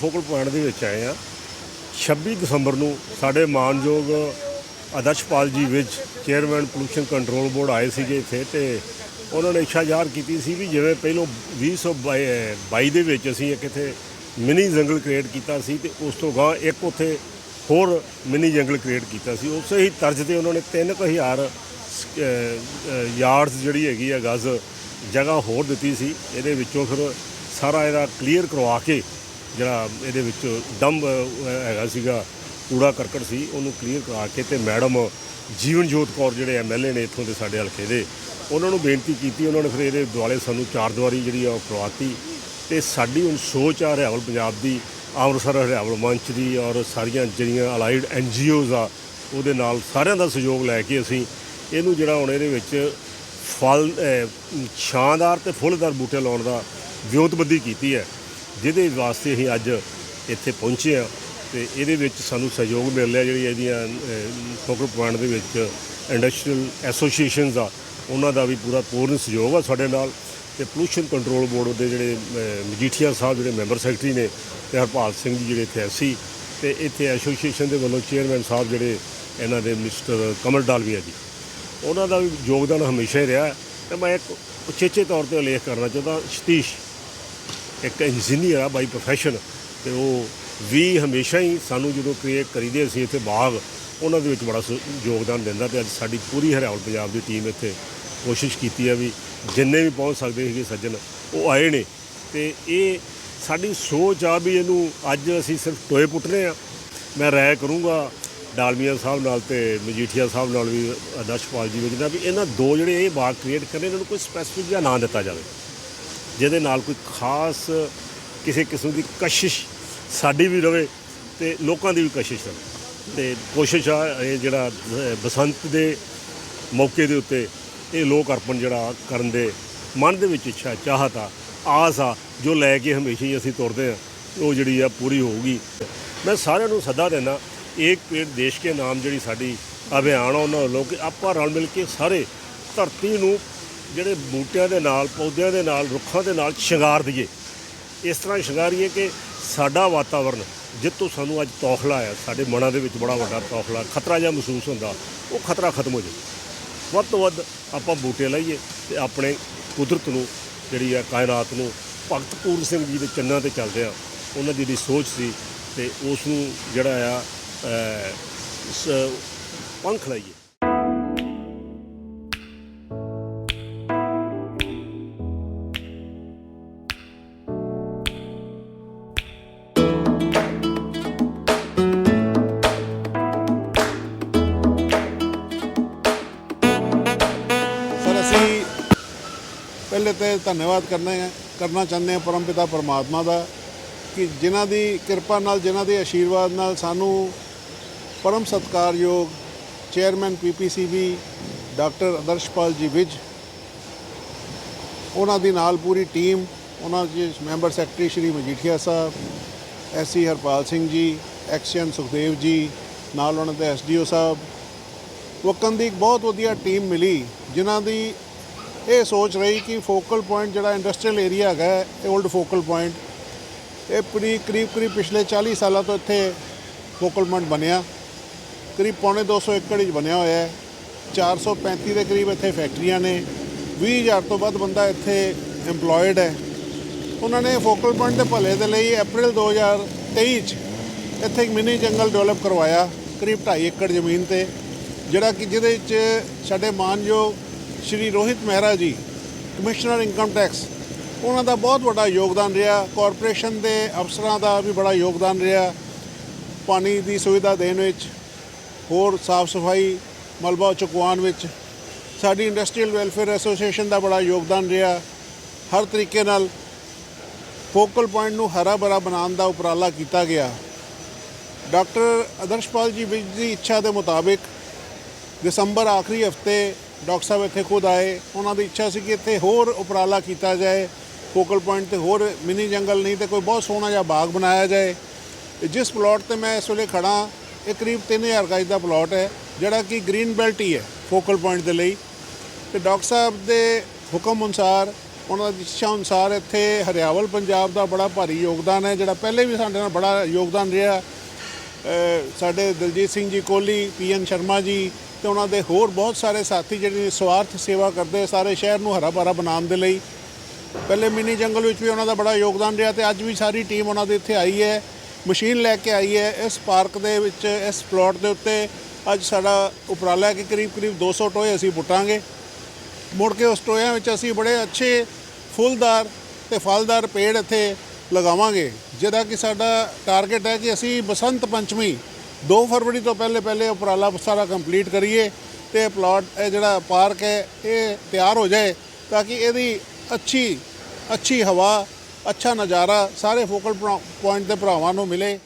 Focal point ਦੇ ਵਿੱਚ ਆਏ ਆ 26 ਦਸੰਬਰ ਨੂੰ ਸਾਡੇ ਮਾਨਯੋਗ ਆਦਰਸ਼ਪਾਲ ਜੀ ਵਿੱਚ ਚੇਅਰਮੈਨ ਪੋਲੂਸ਼ਨ ਕੰਟਰੋਲ ਬੋਰਡ ਆਏ ਸੀਗੇ ਇੱਥੇ ਤੇ ਉਹਨਾਂ ਨੇ ਇੱਛਾ ਜ਼ਾਹਰ ਕੀਤੀ ਸੀ ਵੀ ਜਿਵੇਂ ਪਹਿਲੋਂ 2022 ਦੇ ਵਿੱਚ ਅਸੀਂ ਇੱਕ ਇੱਥੇ ਮਿਨੀ ਜੰਗਲ ਕ੍ਰੀਏਟ ਕੀਤਾ ਸੀ ਤੇ ਉਸ ਤੋਂ ਗਾਂ ਇੱਕ ਉੱਥੇ ਹੋਰ ਮਿਨੀ ਜੰਗਲ ਕ੍ਰੀਏਟ ਕੀਤਾ ਸੀ। ਉਸੇ ਹੀ ਤਰਜ਼ ਤੇ ਉਹਨਾਂ ਨੇ 3000 ਯਾਰਡਸ ਜਿਹੜੀ ਹੈਗੀ ਆ ਗਜ਼ ਜਗ੍ਹਾ ਹੋਰ ਦਿੱਤੀ ਸੀ। ਇਹਦੇ ਵਿੱਚੋਂ ਫਿਰ ਸਾਰਾ ਇਹਦਾ ਕਲੀਅਰ ਕਰਵਾ ਕੇ ਜਿਹੜਾ ਇਹਦੇ ਵਿੱਚ ਡੰਬ ਹੈਗਾ ਸੀਗਾ ਕੂੜਾ ਕਰਕਟ ਸੀ ਉਹਨੂੰ ਕਲੀਅਰ ਕਰਾ ਕੇ ਤੇ ਮੈਡਮ ਜੀਵਨਜੋਤ ਕੌਰ ਜਿਹੜੇ ਐਮਐਲਏ ਨੇ ਇੱਥੋਂ ਦੇ ਸਾਡੇ ਹਲਕੇ ਦੇ ਉਹਨਾਂ ਨੂੰ ਬੇਨਤੀ ਕੀਤੀ ਉਹਨਾਂ ਨੇ ਫਿਰ ਇਹਦੇ ਦੁਆਲੇ ਸਾਨੂੰ ਚਾਰ ਦੀਵਾਰੀ ਜਿਹੜੀ ਆ ਉਹ ਕਰਵਾਤੀ ਤੇ ਸਾਡੀ ਹੁਣ ਸੋਚ ਆ ਹਰਿਆਵਲ ਪੰਜਾਬ ਦੀ ਅੰਮ੍ਰਿਤਸਰ ਹਰਿਆਵਲ ਮੰਚ ਦੀ ਔਰ ਸਾਰੀਆਂ ਜਿਹੜੀਆਂ ਅਲਾਈਡ ਐਨਜੀਓਜ਼ ਆ ਉਹਦੇ ਨਾਲ ਸਾਰਿਆਂ ਦਾ ਸਹਿਯੋਗ ਲੈ ਕੇ ਅਸੀਂ ਇਹਨੂੰ ਜਿਹੜਾ ਹੁਣ ਇਹਦੇ ਵਿੱਚ ਫਲ ਅਹ, ਛਾਂਦਾਰ ਤੇ ਫੁੱਲਦਾਰ ਬੂਟੇ ਲਾਉਣ ਦਾ ਵਿਉਂਤਬੰਦੀ ਕੀਤੀ ਹੈ। ਜਿਹਦੇ ਵਾਸਤੇ ਅਸੀਂ ਅੱਜ ਇੱਥੇ ਪਹੁੰਚੇ ਆ ਤੇ ਇਹਦੇ ਵਿੱਚ ਸਾਨੂੰ ਸਹਿਯੋਗ ਮਿਲ ਰਿਹਾ ਜਿਹੜੀ ਇਹਦੀਆਂ ਫੋਕਲ ਪੁਆਇੰਟ ਦੇ ਵਿੱਚ ਇੰਡਸਟਰੀਅਲ ਐਸੋਸੀਏਸ਼ਨਸ ਆ, ਉਹਨਾਂ ਦਾ ਵੀ ਪੂਰਾ ਪੂਰਨ ਸਹਿਯੋਗ ਆ ਸਾਡੇ ਨਾਲ। ਤੇ ਪੋਲੂਸ਼ਨ ਕੰਟਰੋਲ ਬੋਰਡ ਦੇ ਜਿਹੜੇ ਮਜੀਠੀਆ ਸਾਹਿਬ ਜਿਹੜੇ ਮੈਂਬਰ ਸੈਕਟਰੀ ਨੇ ਤੇ ਹਰਪਾਲ ਸਿੰਘ ਜੀ ਜਿਹੜੇ ਇੱਥੇ ਐਸੀ ਤੇ ਇੱਥੇ ਐਸੋਸੀਏਸ਼ਨ ਦੇ ਵੱਲੋਂ ਚੇਅਰਮੈਨ ਸਾਹਿਬ ਜਿਹੜੇ ਇਹਨਾਂ ਦੇ ਮਿਸਟਰ ਕਮਲ ਡਾਲਵੀਆ ਜੀ, ਉਹਨਾਂ ਦਾ ਵੀ ਯੋਗਦਾਨ ਹਮੇਸ਼ਾ ਹੀ ਰਿਹਾ। ਹੈ ਤੇ ਮੈਂ ਇੱਕ ਉਚੇਚੇ ਤੌਰ ਤੇ ਉਲੇਖ ਕਰਨਾ ਚਾਹੁੰਦਾ, ਸਤੀਸ਼ ਇੱਕ ਇੰਜੀਨੀਅਰ ਆ, ਬਾਈ ਪ੍ਰੋਫੈਸ਼ਨ ਤੇ ਉਹ ਵੀ ਹਮੇਸ਼ਾ ਹੀ ਸਾਨੂੰ ਜਦੋਂ ਕ੍ਰੀਏਟ ਕਰੀਦੇ ਅਸੀਂ ਇੱਥੇ ਬਾਗ, ਉਹਨਾਂ ਦੇ ਵਿੱਚ ਬੜਾ ਸ- ਯੋਗਦਾਨ ਦਿੰਦਾ ਤੇ ਅੱਜ ਸਾਡੀ ਪੂਰੀ ਹਰਿਆਵਲ ਪੰਜਾਬ ਦੀ ਟੀਮ ਇੱਥੇ ਕੋਸ਼ਿਸ਼ ਕੀਤੀ ਆ ਵੀ ਜਿੰਨੇ ਵੀ ਪਹੁੰਚ ਸਕਦੇ ਸੀਗੇ ਸੱਜਣ, ਉਹ ਆਏ ਨੇ। ਤੇ ਇਹ ਸਾਡੀ ਸੋਚ ਆ ਵੀ ਇਹਨੂੰ ਅੱਜ ਅਸੀਂ ਸਿਰਫ ਟੋਏ ਪੁੱਟਨੇ ਆ। ਮੈਂ ਰਾਏ ਕਰੂੰਗਾ ਡਾਲਮੀਆ ਸਾਹਿਬ ਨਾਲ ਤੇ ਮਜੀਠੀਆ ਸਾਹਿਬ ਨਾਲ ਵੀ ਆਦਰਸ਼ਪਾਲ ਜੀ ਵਿੱਚ, ਵੀ ਇਹਨਾਂ ਦੋ ਜਿਹੜੇ ਇਹ ਬਾਗ ਕ੍ਰੀਏਟ ਕਰਨੇ, ਇਹਨਾਂ ਨੂੰ ਕੋਈ ਸਪੈਸੀਫਿਕ ਜਿਹਾ ਨਾਂ ਦਿੱਤਾ ਜਾਵੇ। ਜਿਹਦੇ ਨਾਲ ਕੋਈ ਖਾਸ ਕਿਸੇ ਕਿਸਮ ਦੀ ਕਸ਼ਿਸ਼ ਸਾਡੀ ਵੀ ਰਵੇ ਤੇ ਲੋਕਾਂ ਦੀ ਵੀ ਕਸ਼ਿਸ਼ ਰਵੇ। ਤੇ ਕੋਸ਼ਿਸ਼ ਆ ਇਹ ਜਿਹੜਾ ਬਸੰਤ ਦੇ ਮੌਕੇ ਦੇ ਉੱਤੇ ਇਹ ਲੋਕ ਅਰਪਣ ਜਿਹੜਾ ਕਰਨ ਦੇ ਮਨ ਦੇ ਵਿੱਚ ਇੱਛਾ, ਚਾਹਤ ਆ, ਆਸ ਆ, ਜੋ ਲੈ ਕੇ ਹਮੇਸ਼ਾ ਹੀ ਅਸੀਂ ਤੁਰਦੇ ਆ, ਉਹ ਜਿਹੜੀ ਆ ਪੂਰੀ ਹੋਊਗੀ। ਮੈਂ ਸਾਰਿਆਂ ਨੂੰ ਸੱਦਾ ਦਿੰਦਾ, ਏਕ ਪੇੜ ਦੇਸ਼ ਕੇ ਨਾਮ ਜਿਹੜੀ ਸਾਡੀ ਅਭਿਆਨ ਆ, ਉਹਨਾਂ ਵੱਲੋਂ ਕਿ ਆਪਾਂ ਰਲ ਮਿਲ ਕੇ ਸਾਰੇ ਧਰਤੀ ਨੂੰ ਜਿਹੜੇ ਬੂਟਿਆਂ ਦੇ ਨਾਲ ਪੌਦਿਆਂ ਦੇ ਨਾਲ ਰੁੱਖਾਂ ਦੇ ਨਾਲ ਸ਼ਿੰਗਾਰ ਦਈਏ ਇਸ ਤਰ੍ਹਾਂ ਸ਼ਿੰਗਾਰੀਏ ਕਿ ਸਾਡਾ ਵਾਤਾਵਰਨ ਜਿੱਤੋਂ ਸਾਨੂੰ ਅੱਜ ਤੌਖਲਾ ਆ ਸਾਡੇ ਮਨਾਂ ਦੇ ਵਿੱਚ ਬੜਾ ਵੱਡਾ ਤੌਖਲਾ ਖਤਰਾ ਜਿਹਾ ਮਹਿਸੂਸ ਹੁੰਦਾ ਉਹ ਖਤਰਾ ਖਤਮ ਹੋ ਜਾਵੇ ਵੱਧ ਤੋਂ ਵੱਧ ਆਪਾਂ ਬੂਟੇ ਲਾਈਏ ਤੇ ਆਪਣੇ ਕੁਦਰਤ ਨੂੰ ਜਿਹੜੀ ਆ ਕਾਇਨਾਤ ਨੂੰ ਭਗਤ ਪੂਰਨ ਸਿੰਘ ਜੀ ਦੇ ਚੰਨਾਂ ਤੇ ਚੱਲਦੇ ਆ ਉਹਨਾਂ ਦੀ ਜਿਹੜੀ ਸੋਚ ਸੀ ਤੇ ਉਸ ਨੂੰ ਜਿਹੜਾ ਆ ਅਹ, ਪੰਖ ਲਾਈਏ। ਪਹਿਲੇ ਤੇ ਧੰਨਵਾਦ ਕਰਨਾ ਕਰਨਾ ਚਾਹੁੰਦੇ ਹਾਂ ਪਰਮਪਿਤਾ ਪਰਮਾਤਮਾ ਦਾ ਕਿ ਜਿਨ੍ਹਾਂ ਦੀ ਕਿਰਪਾ ਨਾਲ, ਜਿਨ੍ਹਾਂ ਦੇ ਆਸ਼ੀਰਵਾਦ ਨਾਲ ਸਾਨੂੰ ਪਰਮ ਸਤਕਾਰਯੋਗ ਚੇਅਰਮੈਨ ਪੀਪੀਸੀਬੀ ਡਾਕਟਰ ਆਦਰਸ਼ਪਾਲ ਜੀ ਵਿਜ ਉਹਨਾਂ ਦੀ ਨਾਲ ਪੂਰੀ ਟੀਮ, ਉਹਨਾਂ ਦੇ member secretary Shri Majithia Sahib SC Harpal Singh ji action Sukhdev ਜੀ, ਨਾਲ ਉਹਨਾਂ ਦੇ ਐਸਡੀਓ ਸਾਹਿਬ ਵਕਨ ਦੀ ਇੱਕ ਬਹੁਤ ਵਧੀਆ ਟੀਮ ਮਿਲੀ, ਜਿਨ੍ਹਾਂ ਦੀ ਇਹ ਸੋਚ ਰਹੀ ਕਿ ਫੋਕਲ ਪੁਆਇੰਟ ਜਿਹੜਾ ਇੰਡਸਟਰੀਅਲ ਏਰੀਆ ਹੈਗਾ ਹੈ, ਇਹ 올ਡ ਫੋਕਲ ਪੁਆਇੰਟ। ਇਹ ਪੂਰੀ ਕਰੀਬ ਕਰੀਬ ਪਿਛਲੇ 40 ਸਾਲਾਂ ਤੋਂ ਇੱਥੇ ਫੋਕਲ ਪੁਆਇੰਟ ਬਣਿਆ। ਕਰੀਬ ਪੌਣੇ 200 ਏਕੜ ਵਿੱਚ ਬਣਿਆ ਹੋਇਆ ਹੈ। 435 ਦੇ ਕਰੀਬ ਇੱਥੇ ਫੈਕਟਰੀਆਂ ਨੇ। 20000 ਤੋਂ ਵੱਧ ਬੰਦਾ ਇੱਥੇ EMPLOYED ਹੈ। ਉਹਨਾਂ ਨੇ ਫੋਕਲ ਪੁਆਇੰਟ ਦੇ ਭਲੇ ਦੇ ਲਈ ਅਪ੍ਰੈਲ 2023 ਚ ਇੱਥੇ ਇੱਕ ਮਿਨੀ ਜੰਗਲ ਡਿਵੈਲਪ ਕਰਵਾਇਆ ਕਰੀਬ 2.5 ਏਕੜ ਜ਼ਮੀਨ ਤੇ ਜਿਹੜਾ ਕਿ ਜਿਹਦੇ ਵਿੱਚ ਸਾਡੇ ਮਾਨਯੋਗ ਸ਼੍ਰੀ Rohit Mehra ji commissioner income tax ਉਹਨਾਂ ਦਾ ਬਹੁਤ ਵੱਡਾ ਯੋਗਦਾਨ ਰਿਹਾ। ਕਾਰਪੋਰੇਸ਼ਨ ਦੇ ਅਫਸਰਾਂ ਦਾ ਵੀ ਬੜਾ ਯੋਗਦਾਨ ਰਿਹਾ। ਪਾਣੀ ਦੀ ਸੁਵਿਧਾ ਦੇਣ ਵਿੱਚ, ਹੋਰ ਸਾਫ਼ ਸਫ਼ਾਈ, ਮਲਬਾ ਚੁਕਵਾਉਣ ਵਿੱਚ, ਸਾਡੀ ਇੰਡਸਟਰੀਅਲ ਵੈਲਫੇਅਰ ਐਸੋਸੀਏਸ਼ਨ ਦਾ ਬੜਾ ਯੋਗਦਾਨ ਰਿਹਾ। ਹਰ ਤਰੀਕੇ ਨਾਲ ਫੋਕਲ ਪੁਆਇੰਟ ਨੂੰ ਹਰਾ ਭਰਾ ਬਣਾਉਣ ਦਾ ਉਪਰਾਲਾ ਕੀਤਾ ਗਿਆ। ਡਾਕਟਰ ਆਦਰਸ਼ਪਾਲ ਜੀ ਵਿਜ ਦੀ ਇੱਛਾ ਦੇ ਮੁਤਾਬਿਕ, ਦਸੰਬਰ ਆਖਰੀ ਹਫ਼ਤੇ ਡਾਕਟਰ ਸਾਹਿਬ ਇੱਥੇ ਖੁਦ ਆਏ। ਉਹਨਾਂ ਦੀ ਇੱਛਾ ਸੀ ਕਿ ਇੱਥੇ ਹੋਰ ਉਪਰਾਲਾ ਕੀਤਾ ਜਾਏ। ਫੋਕਲ ਪੁਆਇੰਟ ਤੇ ਹੋਰ ਮਿਨੀ ਜੰਗਲ ਨਹੀਂ ਤੇ ਕੋਈ ਬਹੁਤ ਸੋਹਣਾ ਜਿਹਾ ਬਾਗ ਬਣਾਇਆ ਜਾਏ। ਜਿਸ ਪਲਾਟ ਤੇ ਮੈਂ ਇਸ ਵੇਲੇ ਖੜਾ, ਇਹ ਕਰੀਬ 3000 ਗਜ ਦਾ ਪਲਾਟ ਹੈ, ਜਿਹੜਾ ਕਿ ਗ੍ਰੀਨ ਬੈਲਟ ਹੀ ਹੈ ਫੋਕਲ ਪੁਆਇੰਟ ਦੇ ਲਈ। ਤੇ ਡਾਕਟਰ ਸਾਹਿਬ ਦੇ ਹੁਕਮ ਅਨੁਸਾਰ, ਉਹਨਾਂ ਦੀ ਇੱਛਾ ਅਨੁਸਾਰ ਇੱਥੇ ਹਰਿਆਵਲ ਪੰਜਾਬ ਦਾ ਬੜਾ ਭਾਰੀ ਯੋਗਦਾਨ ਹੈ, ਜਿਹੜਾ ਪਹਿਲੇ ਵੀ ਸਾਡੇ ਨਾਲ ਬੜਾ ਯੋਗਦਾਨ ਰਿਹਾ। ਸਾਡੇ ਦਲਜੀਤ ਸਿੰਘ ਜੀ ਕੋਹਲੀ ਪੀਐਨ ਸ਼ਰਮਾ ਜੀ ਤੇ ਉਹਨਾਂ ਦੇ ਹੋਰ ਬਹੁਤ ਸਾਰੇ ਸਾਥੀ ਜਿਹੜੇ ਸਵਾਰਥ ਸੇਵਾ ਕਰਦੇ ਸਾਰੇ ਸ਼ਹਿਰ ਨੂੰ ਹਰਾ ਭਰਾ ਬਣਾਉਣ ਦੇ ਲਈ। ਪਹਿਲੇ ਮਿੰਨੀ ਜੰਗਲ ਵਿੱਚ ਵੀ ਉਹਨਾਂ ਦਾ ਬੜਾ ਯੋਗਦਾਨ ਰਿਹਾ ਤੇ ਅੱਜ ਵੀ ਸਾਰੀ ਟੀਮ ਉਹਨਾਂ ਦੇ ਇੱਥੇ ਆਈ ਹੈ। ਮਸ਼ੀਨ ਲੈ ਕੇ ਆਈ ਹੈ ਇਸ ਪਾਰਕ ਦੇ ਵਿੱਚ, ਇਸ ਪਲਾਟ ਦੇ ਉੱਤੇ। ਅੱਜ ਸਾਡਾ ਉਪਰਾਲਾ ਕਿ ਕਰੀਬ ਕਰੀਬ 200 ਟੋਏ ਅਸੀਂ ਪੁੱਟਾਂਗੇ। ਮੁੜ ਕੇ ਉਸ ਟੋਇਆਂ ਵਿੱਚ ਅਸੀਂ ਬੜੇ ਅੱਛੇ ਫੁੱਲਦਾਰ ਤੇ ਫਲਦਾਰ ਪੇੜ ਇੱਥੇ ਲਗਾਵਾਂਗੇ। ਜਿਹਦਾ ਕਿ ਸਾਡਾ ਟਾਰਗੇਟ ਹੈ ਕਿ ਅਸੀਂ ਬਸੰਤ ਪੰਚਮੀ 2 ਫਰਵਰੀ ਤੋਂ ਪਹਿਲੇ ਪਹਿਲੇ ਉਪਰਾਲਾ ਸਾਰਾ ਕੰਪਲੀਟ ਕਰੀਏ ਤੇ ਪਲਾਟ, ਇਹ ਜਿਹੜਾ ਪਾਰਕ ਹੈ, ਇਹ ਤਿਆਰ ਹੋ ਜਾਏ ਤਾਂ ਕਿ ਇਹਦੀ ਅੱਛੀ ਅੱਛੀ ਹਵਾ, ਅੱਛਾ ਨਜ਼ਾਰਾ ਸਾਰੇ ਫੋਕਲ ਪੁਆਇੰਟ ਦੇ ਭਰਾਵਾਂ ਨੂੰ ਮਿਲੇ।